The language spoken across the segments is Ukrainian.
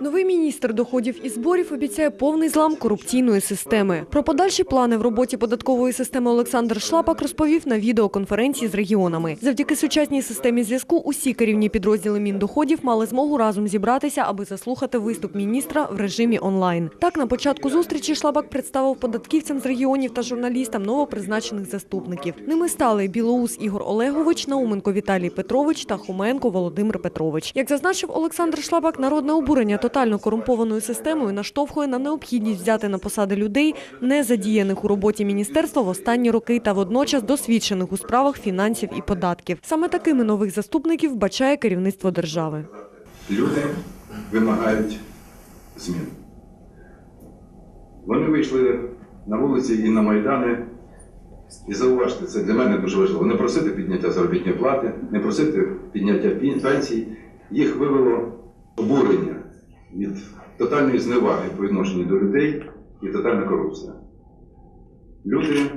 Новий міністр доходів і зборів обіцяє повний злам корупційної системи. Про подальші плани в роботі податкової системи Олександр Шлапак розповів на відеоконференції з регіонами. Завдяки сучасній системі зв'язку усі керівні підрозділи міндоходів мали змогу разом зібратися, аби заслухати виступ міністра в режимі онлайн. Так, на початку зустрічі Шлапак представив податківцям з регіонів та журналістам новопризначених заступників. Ними стали Білоус Ігор Олегович, Науменко Віталій Петрович та Хоменко Володимир Петрович. Як зазначив Олександр Шлабак, народне обурення тотально корумпованою системою наштовхує на необхідність взяти на посади людей, не задіяних у роботі міністерства в останні роки та водночас досвідчених у справах фінансів і податків. Саме такими нових заступників вбачає керівництво держави. Люди вимагають змін. Вони вийшли на вулиці і на Майдани. І зауважте, це для мене дуже важливо. Не просити підняття заробітної плати, не просити підняття пенсій. Їх вивело обурення від тотальної зневаги по відношенню до людей і тотальна корупція. Люди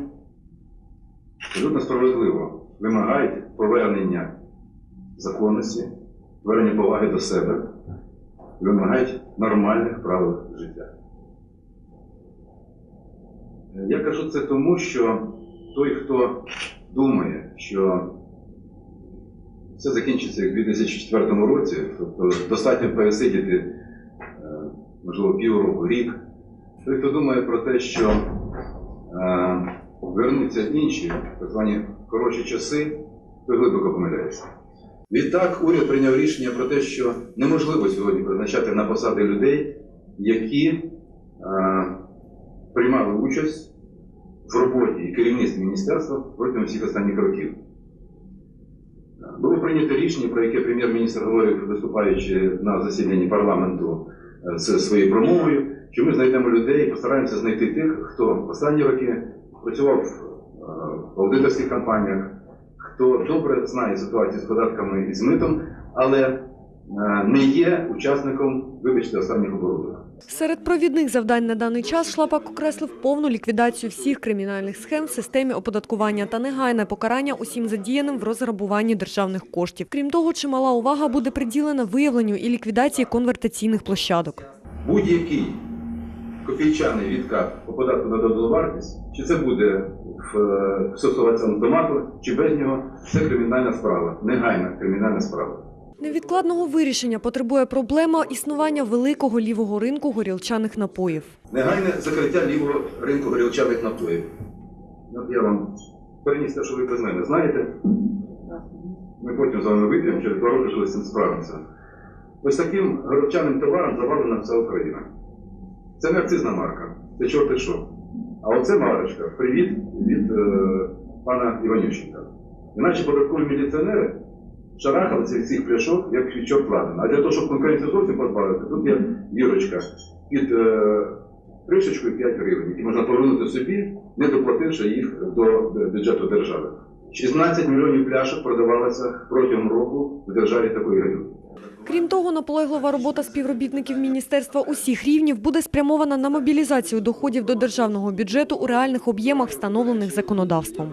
абсолютно справедливо вимагають повернення законності, повернення поваги до себе, вимагають нормальних правил життя. Я кажу це тому, що той, хто думає, що все закінчиться як в 2004 році, тобто достатньо пересидіти, можливо, півроку, рік, той, хто думає про те, що е, вернуться інші так звані хороші часи, той глибоко помиляється. Відтак уряд прийняв рішення про те, що неможливо сьогодні призначати на посади людей, які е, приймали участь в роботі і керівництві міністерства протягом всіх останніх років. Було прийнято рішення, про яке прем'єр-міністр говорив, виступаючи на засіданні парламенту з своєю промовою, що ми знайдемо людей і постараємося знайти тих, хто останні роки працював е, в аудиторських компаніях, хто добре знає ситуацію з податками і з митом, але е, не є учасником, вибачте, останніх оборудок. Серед провідних завдань на даний час Шлапак окреслив повну ліквідацію всіх кримінальних схем в системі оподаткування та негайне покарання усім задіяним в розграбуванні державних коштів. Крім того, чимала увага буде приділена виявленню і ліквідації конвертаційних площадок. Будь-який копійчаний відкат по податку на додану вартість, чи це буде в е, стосуватися автомату, чи без нього, це кримінальна справа, негайна кримінальна справа. Невідкладного вирішення потребує проблема існування великого лівого ринку горілчаних напоїв. Негайне закриття лівого ринку горілчаних напоїв. Я вам переніс те, що ви без мене знаєте. Ми потім з вами вип'ємо, через два роки, з цим справимося. Ось таким горілчаним товаром завалена вся Україна. Це не акцизна марка, це чорти що. А оце марочка. Привіт від е, пана Іванющенка. Іначе податкові міліціонери шарахали цих цих пляшок, як від чорт. А для того, щоб конкуренцію зовсім позбавити, тут є вірочка під е, кришечкою 5 гривень, які можна повернути собі, не доплативши їх до бюджету держави. 16 мільйонів пляшок продавалося протягом року в державі такої горілки. Крім того, наполеглива робота співробітників міністерства усіх рівнів буде спрямована на мобілізацію доходів до державного бюджету у реальних об'ємах, встановлених законодавством.